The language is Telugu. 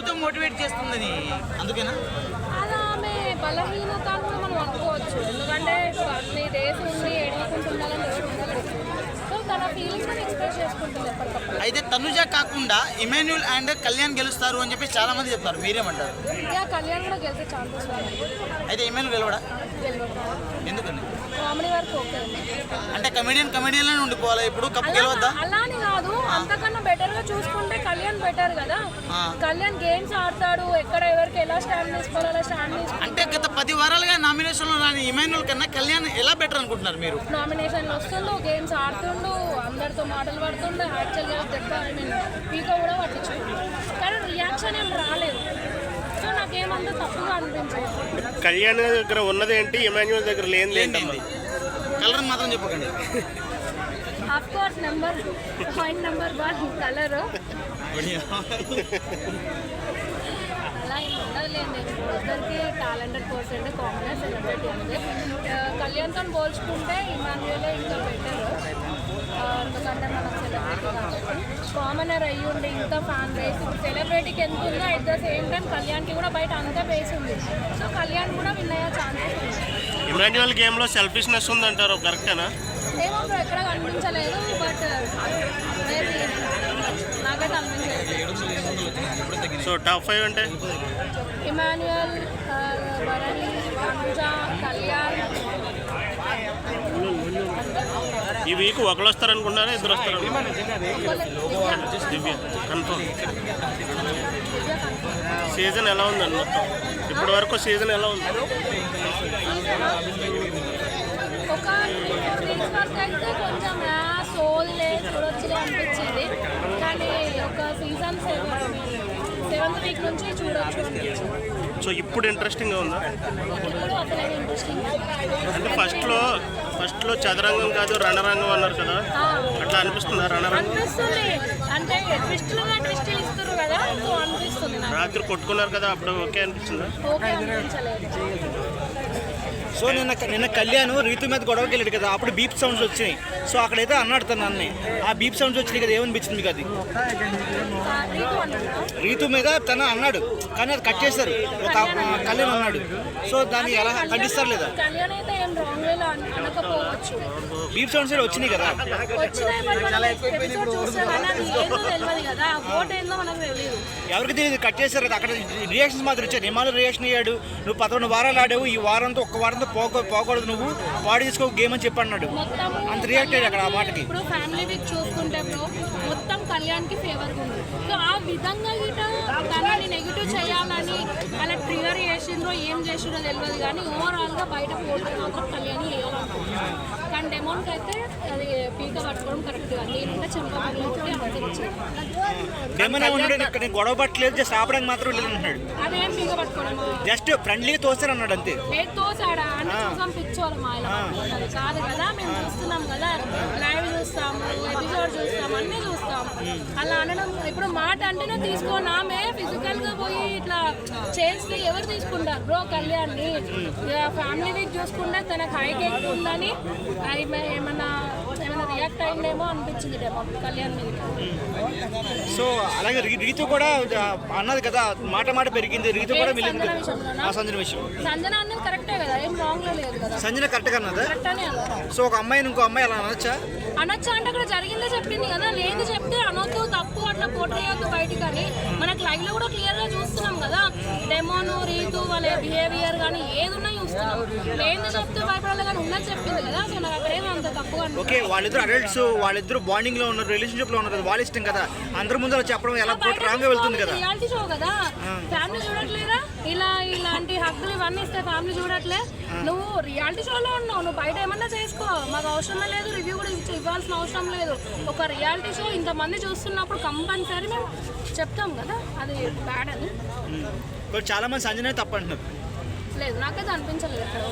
డబ్బుతో మోటివేట్ చేస్తుంది అందుకేనా? అలా ఆమె బలహీనత అని కూడా మనం అనుకోవచ్చు. ఎందుకంటే సో తన ఫీలింగ్స్ ఎక్స్ప్రెస్ చేసుకుంటుంది ఎప్పటికప్పుడు. అయితే తనుజ కాకుండా ఇమాన్యుల్ అండ్ కళ్యాణ్ గెలుస్తారు అని చెప్పి చాలా మంది చెప్తారు. మీరేమంటారు? ఇక కళ్యాణ్ కూడా గెలిచే ఛాన్సెస్ ఉన్నాయి అయితే ఇమాన్యుల్ గెలవడా? ఎందుకని? కామెడీ వరకు ఓకే అంటే కమెడియన్ కమెడియన్లోనే ఉండిపోవాలి. ఇప్పుడు కప్పు గెలవద్దా? అలా అని కాదు. అంతకన్నా బెటర్గా చూసుకుంటే కళ్యాణ్ బెటర్ కదా. కళ్యాణ్ గేమ్స్ ఆడతాడు ఎక్కడ ఎవరికి ఎలా స్టాండ్ తీసుకోవాలో అలా స్టాండ్ అంటే గత పది వారాలుగా నామినేషన్లో రాని ఇమాన్యుల్ కన్నా కళ్యాణ్ ఎలా బెటర్ అనుకుంటున్నారు మీరు? నామినేషన్లు వస్తుండు గేమ్స్ ఆడుతుండు అందరితో మాటలు పడుతుండు యాక్చువల్గా దెబ్బ ఐ మీన్ పీకో కూడా పట్టించుకుండు. కానీ రియాక్షన్ ఏం రాలేదు. సో నాకేమంత తప్పుగా అనిపించలేదు కళ్యాణ్ దగ్గర ఉన్నది ఏంటి ఇమాన్యువల్ దగ్గర లేనిది ఏంటమ్మా? కలర్ మాత్రం చెప్పకండి. Of course number point number one colour అలా ఉండదులేండి. ఇద్దరికి టాలెంటెడ్ పర్సన్ కామన్ సెలబ్రిటీ ఉంది కళ్యాణ్తో పోల్చుకుంటే ఇమాన్యుయలే ఇంకా బెటర్ ఎందుకంటే మనం సెలబ్రిటీ కాబట్టి. కామనర్ అయ్యి ఉండి ఇంత ఫ్యాన్ బేస్ సెలబ్రిటీకి ఎంత ఉందో అట్ ద సేమ్ టైం కళ్యాణ్కి కూడా బయట అంతే బేస్ ఉంది. సో కళ్యాణ్ కూడా విన్ అయ్యే ఛాన్సెస్ ఉంది ఇమాన్యువల్ గేమ్లో సెల్ఫిష్నెస్ ఉందంటారు కరెక్టేనా ఏమో ఎక్కడ కనిపించలేదు బట్ సో టాప్ ఫైవ్ అంటే? ఇమాన్యుయల్ ఈ వీక్ ఒకరు వస్తారనుకున్నారా ఇద్దరు వస్తారు దివ్య కన్ఫర్మ్ సీజన్ ఎలా ఉందండి మొత్తం? ఇప్పటి వరకు సీజన్ ఎలా ఉంది? ఒక త్రీ ఫోర్ వీక్స్ వరకు అయితే కొంచెం సోదిలే చూడొచ్చులే అనిపించింది. కానీ ఒక సీజన్ సెవెన్ సెవెంత్ వీక్ నుంచి చూడొచ్చు. అనిపించింది సో ఇప్పుడు ఇంట్రెస్టింగ్గా ఉందా? ఇప్పుడు అసలు ఇంట్రెస్టింగ్ అంటే ఫస్ట్లో ఫస్ట్లో చదరంగం కాదు రణరంగం అన్నారు కదా. అట్లా అనిపిస్తుందా రణరంగం? అనిపిస్తుంది. అంటే ట్విస్టులుగా ట్విస్టులు ఇస్తారు కదా సో అనిపిస్తుంది నాకు. రాత్రి కొట్టుకున్నారు కదా అప్పుడు ఓకే అనిపించలేదు. సో నిన్న నిన్న కళ్యాణ్ రీతు మీద గొడవకి వెళ్ళాడు కదా అప్పుడు బీప్ సౌండ్స్ వచ్చినాయి. సో అక్కడైతే అన్నాడు తను అన్ని ఆ బీప్ సౌండ్స్ వచ్చినాయి కదా ఏమనిపించింది మీకు అది? రీతు మీద తను అన్నాడు కానీ అది కట్ చేశారు. ఒక కళ్యాణ్ అన్నాడు. సో దాన్ని ఎలా ఖండిస్తారు లేదా? బీప్ సౌండ్స్ వచ్చినాయి కదా. వచ్చినాయి కదా. ఓట్ ఏందో మనకు తెలియదు. ఎవరికి తెలియదు కట్ చేశారు అక్కడ రియాక్షన్స్ మాత్రం ఇచ్చాడు నిమాలు రియాక్షన్ అయ్యాడు నువ్వు పదకొండు వారాలు ఆడావు. ఈ వారంతో ఒక్క వారంతో పోక పోకూడదు నువ్వు. పాడు చేసుకో గేమ్ అని చెప్పి అన్నాడు అంత రియాక్ట్ అయ్యాడు అక్కడ ఆ మాటకి. ఇప్పుడు ఫ్యామిలీ వీక్ చూసుకుంటే బ్రో మొత్తం కళ్యాణ్కి ఫేవర్ ఉంది. సో ఆ విధంగా గిట తనని నెగిటివ్ చేయాలని అలా ట్రిగర్ చేసిండ్రో ఏం చేసిండ్రో తెలియదు కానీ ఓవరాల్గా బయట పోటీ మాత్రం కళ్యాణ్ చేయాలనుకుంటున్నాను కానీ డెమోన్కి అయితే అది పీక పట్టుకోవడం కరెక్ట్గా నేనంటే నేను గొడవ పట్టలేదు జస్ట్ ఆపడానికి మాత్రం అంటున్నాడు. అదేం పీక పట్టుకోవడం? జస్ట్ ఫ్రెండ్లీగా తోస్తారు అన్నాడు అంతే. తోసాడా? అంటే చూసాం పట్టుకున్నది. కాదు కదా మేము చూస్తున్నాం కదా. లైవ్ చూస్తాము ఎపిసోడ్ చూస్తాం అన్ని చూస్తాం. అలా అనడం ఇప్పుడు మాట అంటేనే తీసుకోని ఆమె ఫిజికల్గా పోయి ఇట్లా చేస్తే ఎవరు తీసుకుంటారు బ్రో కళ్యాణ్ని ఫ్యామిలీ వీక్ చూసుకుంటే తనకు హైక్ ఎక్కువ ఉందని ఆమె ఏమన్నా ఏమైనా రియాక్ట్ అయిందేమో అనిపించింది డెమో కళ్యాణ్ మీద. సో అలాగే రీ- రీతు కూడా అన్నది కదా మాట మాట పెరిగింది. రీతు కూడా సంజన విషయం. సంజన అన్నది కరెక్టే కదా ఏం రాంగ్లో లేదు కదా. సంజన అన్నదా? కరెక్ట్ అనే అన్నారు సో ఒక అమ్మాయిని ఇంకో అమ్మాయి అలా అనొచ్చా? అనొచ్చా అంటే అక్కడ జరిగిందే చెప్పింది కదా లేదు చెప్తే అనొద్దు తప్పు అట్లా పోట్రేయొద్దు బయటికి అని మనకు లైవ్లో కూడా క్లియర్గా చూస్తున్నాం కదా డెమోను రీతు వాళ్ళ బిహేవియర్ కానీ ఏది ఉన్నా చూస్తున్నాం లేదు చెప్తే భయపడాలి కానీ ఉన్నది చెప్పింది కదా సో నాకు అక్కడ ఏమో అంత తప్పుగా ఓకే వాళ్ళిద్దరు అడల్ట్స్ వాళ్ళిద్దరు బాండింగ్లో ఉన్నారు రిలేషన్షిప్లో ఉన్నారు కదా, వాళ్ళ ఇష్టం కదా. అందరి ముందు చెప్పడం ఎలా రాంగ్ వెళ్తుంది కదా. రియాలిటీ షో కదా. ఫ్యామిలీ చూడట్లేదా? ఇలా ఇలాంటి హక్కులు ఇవన్నీ ఇస్తే ఫ్యామిలీ చూడట్లే. నువ్వు రియాలిటీ షోలో ఉన్నావు నువ్వు బయట ఏమన్నా చేసుకో. మాకు అవసరమే లేదు రివ్యూ కూడా ఇచ్చి- ఇవ్వాల్సిన అవసరం లేదు. ఒక రియాలిటీ షో ఇంతమంది చూస్తున్నప్పుడు కంపల్సరీ మేము చెప్తాం కదా అది బ్యాడ్ అని. చాలా మంది సంజనే తప్పు అంటున్నారు. లేదు నాకైతే అనిపించలేదు ఎక్కడ